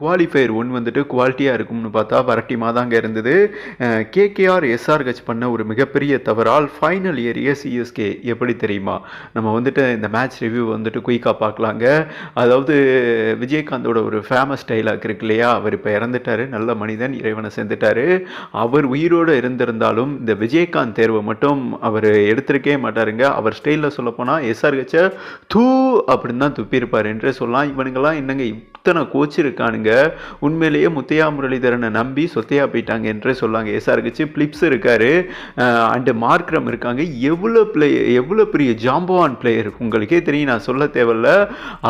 Qualifier one வந்துட்டு குவாலிட்டியாக இருக்கும்னு பார்த்தா வரட்டிமாக தாங்க இருந்தது. கேகேஆர் எஸ்ஆர்ஹெச் பண்ண ஒரு மிகப்பெரிய தவறால் ஃபைனல் ஏறிய சிஎஸ்கே எப்படி தெரியுமா? நம்ம வந்துட்டு இந்த மேட்ச் ரிவ்யூ வந்துட்டு குயிக்காக பார்க்கலாங்க. அதாவது விஜயகாந்தோட ஒரு ஃபேமஸ் டைலாக் இருக்கு இல்லையா? அவர் இப்போ இறந்துட்டார். நல்ல மனிதன் இறைவனை சேர்ந்துட்டாரு அவர் உயிரோடு இருந்திருந்தாலும் இந்த விஜயகாந்த் தேர்வை மட்டும் அவர் எடுத்திருக்கவே மாட்டாருங்க. அவர் ஸ்டைலில் சொல்லப்போனால் எஸ்ஆர்ஹெச்சை தூ அப்படின்னு தான் துப்பியிருப்பார் என்று சொல்லலாம். இவனுங்கெல்லாம் என்னங்க இத்தனை கோச் இருக்கானுங்க உண்மையிலேயே முத்தையா முரளிதரனை நம்பி சொத்தையா போயிட்டாங்க என்றே சொல்லாங்க. எஸ்ஆர்ஹெச் பிளிப்ஸ் இருக்காரு. அண்டு மார்க்ரம் இருக்காங்க. எவ்வளோ பிளே எவ்வளோ பெரிய ஜாம்பவான் பிளேயர் உங்களுக்கே தெரியும் நான் சொல்ல தேவையில்ல.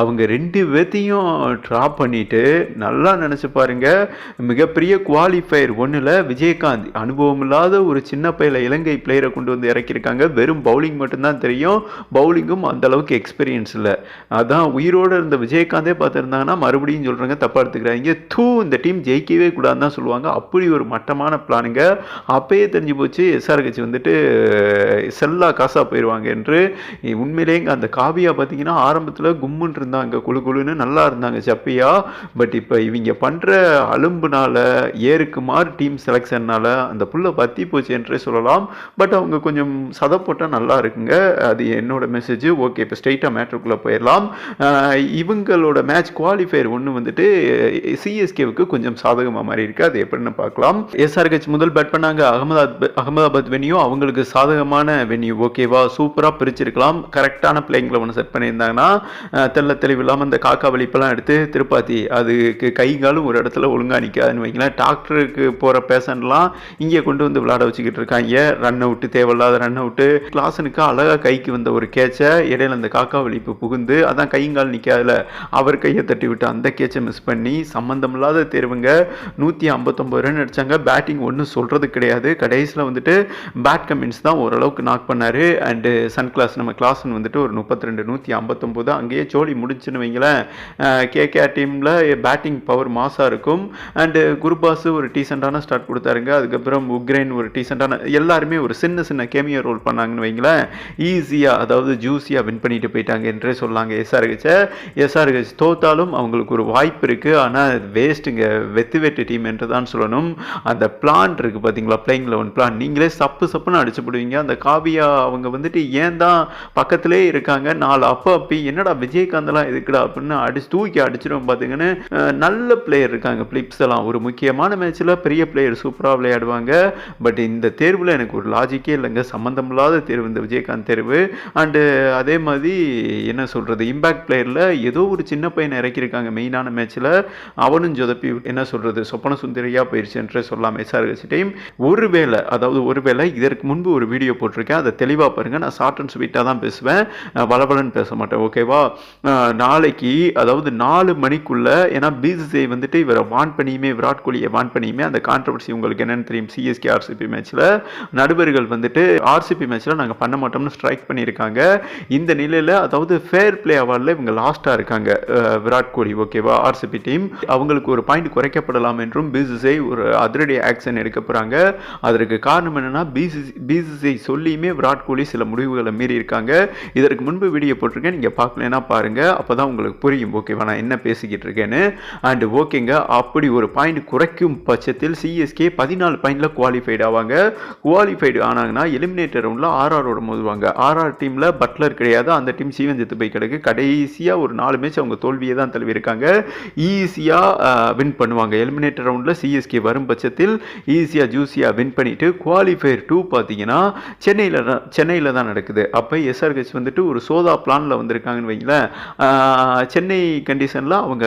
அவங்க ரெண்டு பேர்த்தையும் ட்ராப் பண்ணிட்டு நல்லா நினச்சி பாருங்க. மிகப்பெரிய குவாலிஃபயர் ஒன்றில் விஜயகாந்த் அனுபவம் இல்லாத ஒரு சின்ன பையில இலங்கை பிளேயரை கொண்டு வந்து இறக்கியிருக்காங்க. வெறும் பவுலிங் மட்டும்தான் தெரியும். பவுலிங்கும் அந்தளவுக்கு எக்ஸ்பீரியன்ஸ் இல்லை. அதான் உயிரோடு இருந்த விஜயகாந்தே பார்த்துருந்தாங்கன்னா மறுபடியும் சொல்கிறாங்க தப்பாக எடுத்துக்கிறாங்க தூ இந்த டீம் ஜெயிக்கவே கூடாதுன்னு தான் சொல்லுவாங்க. அப்படி ஒரு மட்டமான பிளானுங்க அப்பயே தெரிஞ்சு போச்சு எஸ்ஆர்ஹெச் வந்துட்டு செல்லா காசாக போயிடுவாங்க என்று. உண்மையிலேங்க அந்த காவியா பார்த்தீங்கன்னா ஆரம்பத்தில் கும்முன்னு இருந்தாங்க. குழு குழுன்னு நல்லா இருந்தாங்க சப்பியா. பட் இப்போ இவங்க பண்ணுற அலும்புனால ஏருக்கு மாறு டீம் செலெக்ஷன்னால அந்த புல்லை பற்றி போச்சு என்றே சொல்லலாம். பட் அவங்க கொஞ்சம் சதை போட்டால் நல்லா இருக்குங்க. அது என்னோட மெசேஜ் ஓகே இப்போ ஸ்ட்ரெயிட்டாக மேட்ருக்குள்ளே போயிடலாம். இவங்களோட மேட்ச் குவாலிஃபயர் ஒன்று வந்துட்டு சிஎஸ்கேவுக்கு கொஞ்சம் சாதகமாக மாதிரி இருக்குது அது எப்படின்னு பார்க்கலாம்? எஸ்ஆர்ஹெச் முதல் பேட் பண்ணாங்க. அகமதாபாத் அகமதாபாத் வெனியூ அவங்களுக்கு சாதகமான வெனியூ ஓகேவா சூப்பராக பிரிச்சிருக்கலாம். கரெக்டான பிளேயிங்கில் ஒன்று செட் பண்ணியிருந்தாங்கன்னா தெல்ல தெள்ள தெளிவு இல்லாமல் இந்த காக்கா வலிப்பெல்லாம் எடுத்து திருப்பாத்தி அதுக்கு கை காலும் ஒரு இடத்துல ஒழுங்காக நிற்காதுன்னு வைங்களேன். டாக்டருக்கு போகிற பேஷண்ட்லாம் இங்கே கொண்டு வந்து விளையாட வச்சுக்கிட்டு இருக்காங்க. ரன் அவுட்டு தேவையில்லாத ரன் அவுட்டு கிளாசனுக்கு அழகாக கைக்கு வந்த ஒரு கேட்சை இடையில அந்த காக்கா வலிப்பு புகுந்து அதான் கைங்கால் நிற்காதுல அவர் கையை தட்டி விட்டு அந்த கேட்சை மிஸ் பண்ணி சம்மந்தமில்லாத தேர்வுங்க நூற்றி ஐம்பத்தொம்பது ரன் அடிச்சாங்க. பேட்டிங் ஒன்றும் சொல்கிறது கிடையாது. கடைசியில் வந்துட்டு பேட் கமின்ஸ் தான் ஓரளவுக்கு நாக் பண்ணார். அண்டு சன் கிளாஸ் நம்ம கிளாஸ்னு வந்துட்டு ஒரு முப்பத்தி ரெண்டு நூற்றி ஐம்பத்தொம்போது அங்கேயே ஜோலி முடிச்சுன்னு வைங்களேன். கேகேஆர் டீமில் பேட்டிங் பவர் மாசாக இருக்கும். அண்டு குருபாஸ் ஒரு டீசெண்டான ஸ்டார்ட் கொடுத்தாருங்க. அதுக்கப்புறம் உக்ரைன் ஒரு டீசெண்டான எல்லாருமே ஒரு சின்ன சின்ன கேமியோ ரோல் பண்ணாங்கன்னு வைங்களேன். ஈஸியாக அதாவது ஜூஸியாக வின் பண்ணிட்டு போயிட்டாங்க என்றே சொல்லாங்க எஸ்ஆர்ஹெச்சை எஸ்ஆர்ஹெச் தோத்தாலும் அவங்களுக்கு ஒரு வாய்ப்பு இருக்குது ஆனால் வேஸ்ட்டுங்க வெத்து வெட்டு டீம் என்று தான் சொல்லணும். அந்த பிளான் இருக்குது பார்த்தீங்களா பிளேயிங் லெவன் பிளான் நீங்களே சப்பு சப்புன்னு அடிச்சு போடுவீங்க. அந்த காவியா அவங்க வந்துட்டு ஏன் தான் பக்கத்திலே இருக்காங்க? நாலு அப்பா அப்பி என்னடா விஜயகாந்தெல்லாம் எதுக்குடா அப்படின்னு அடிச்சு தூக்கி அடிச்சிடும் பார்த்தீங்கன்னு நல்ல பிளேயர் இருக்காங்க. பிளிப்ஸ் எல்லாம். ஒரு முக்கியமான மேட்ச்சில் பெரிய பிளேயர் சூப்பராக விளையாடுவாங்க. பட் இந்த தேர்வில் எனக்கு ஒரு லாஜிக்கே இல்லைங்க. சம்மந்தமில்லாத தேர்வு இந்த விஜயகாந்த் தேர்வு. அண்டு அதே மாதிரி என்ன சொல்கிறது இம்பேக்ட் பிளேயரில் ஏதோ ஒரு சின்ன பையனை இறக்கியிருக்காங்க. மெயினான மேட்ச்சில் அவனும் ஜொதப்பி என்ன சொல்கிறது சொப்பன சுந்தரியாக போயிடுச்சு என்றே சொல்லலாம் எஸ்ஆர்ஹெச் டீம் ஒருவேளை அதாவது ஒருவேளை இதற்கு முன்பு ஒரு வீடியோ போட்டிருக்கேன். அதை தெளிவாக பாருங்கள் நான் ஷார்ட் அண்ட் ஸ்வீட்டாக தான் பேசுவேன். அஹ் வளவலன்னு பேச மாட்டேன். ஓகேவா நாளைக்கு அதாவது நாலு மணிக்குள்ளே ஏன்னா பிசிசிஐ வந்துட்டு இவரை வான் பண்ணியுமே விராட் கோலியை வான் பண்ணியுமே அந்த கான்ட்ரவர்சி உங்களுக்கு என்னென்னு தெரியும். சிஎஸ்கே ஆர்சிபி மேட்ச்சில் நடுவர்கள் வந்துட்டு ஆர்சிபி மேட்ச்சில் நாங்கள் பண்ண மாட்டோம்னு ஸ்ட்ரைக் பண்ணியிருக்காங்க. இந்த நிலையில் அதாவது ஃபேர் பிளே அவார்டில் இவங்க லாஸ்ட்டாக இருக்காங்க. விராட் கோலி ஓகே ஓகேவா ஆர்சிபி டீம் அவங்களுக்கு ஒரு பாயிண்ட் குறைக்கப்படலாம் என்றும் பிசிசிஐ ஒரு அதிரடி ஆக்ஷன் எடுக்க போகிறாங்க அதற்கு காரணம் என்னன்னா பிசிசி பிசிசிஐ சொல்லியுமே விராட் கோலி சில முடிவுகளை மீறி இருக்காங்க. இதற்கு முன்பு வீடியோ போட்டிருக்கேன் நீங்கள் பார்க்கலன்னா பாருங்கள் அப்போ தான் உங்களுக்கு புரியும் ஓகேவா நான் என்ன பேசிக்கிட்டு இருக்கேன்னு. அண்டு ஓகேங்க அப்படி ஒரு பாயிண்ட் குறைக்கும் பட்சத்தில் சிஎஸ்கே பதினாலு பாயிண்டில் குவாலிஃபைடு ஆவாங்க. குவாலிஃபைடு ஆனாங்கன்னா எலிமினேட்டர் ரவுண்டில் ஆர்ஆரோட மோதுவாங்க. ஆர்ஆர் டீமில் பட்லர் கிடையாது. அந்த டீம் சீவஞ்சத்து போய் கிடக்கு. கடைசியாக ஒரு நாலு மேட்ச் அவங்க தோல்வியை தான் தழுவிருக்காங்க ஈஸியாக வின் பண்ணுவாங்க. எலிமினேட்டர் ரவுண்டில் சிஎஸ்கே வரும் பட்சத்தில் ஈஸியாக ஜூஸியாக வின் பண்ணிவிட்டு குவாலிஃபயர் டூ பார்த்தீங்கன்னா சென்னையில் தான் சென்னையில் தான் நடக்குது. அப்போ எஸ்ஆர்ஹெச் வந்துட்டு ஒரு சோதா பிளானில் வந்திருக்காங்கன்னு வைங்களேன். சென்னை கண்டிஷனில் அவங்க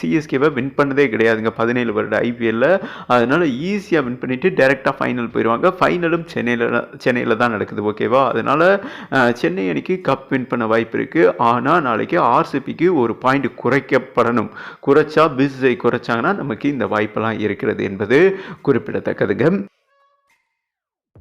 சிஎஸ்கேவை வின் பண்ணதே கிடையாதுங்க. பதினேழு வருட ஐபிஎல்ல அதனால் ஈஸியாக வின் பண்ணிவிட்டு டைரெக்டாக ஃபைனல் போயிடுவாங்க ஃபைனலும் சென்னையில் சென்னையில் தான் நடக்குது. ஓகேவா அதனால் சென்னை அணிக்கு கப் வின் பண்ண வாய்ப்பு இருக்குது ஆனால் நாளைக்கு ஆர்சிபிக்கு ஒரு பாயிண்ட் வரணும். குறைச்சா பிசிஐ குறைச்சாங்கன்னா நமக்கு இந்த வாய்ப்பெல்லாம் இருக்கிறது என்பது குறிப்பிடத்தக்கதுங்க.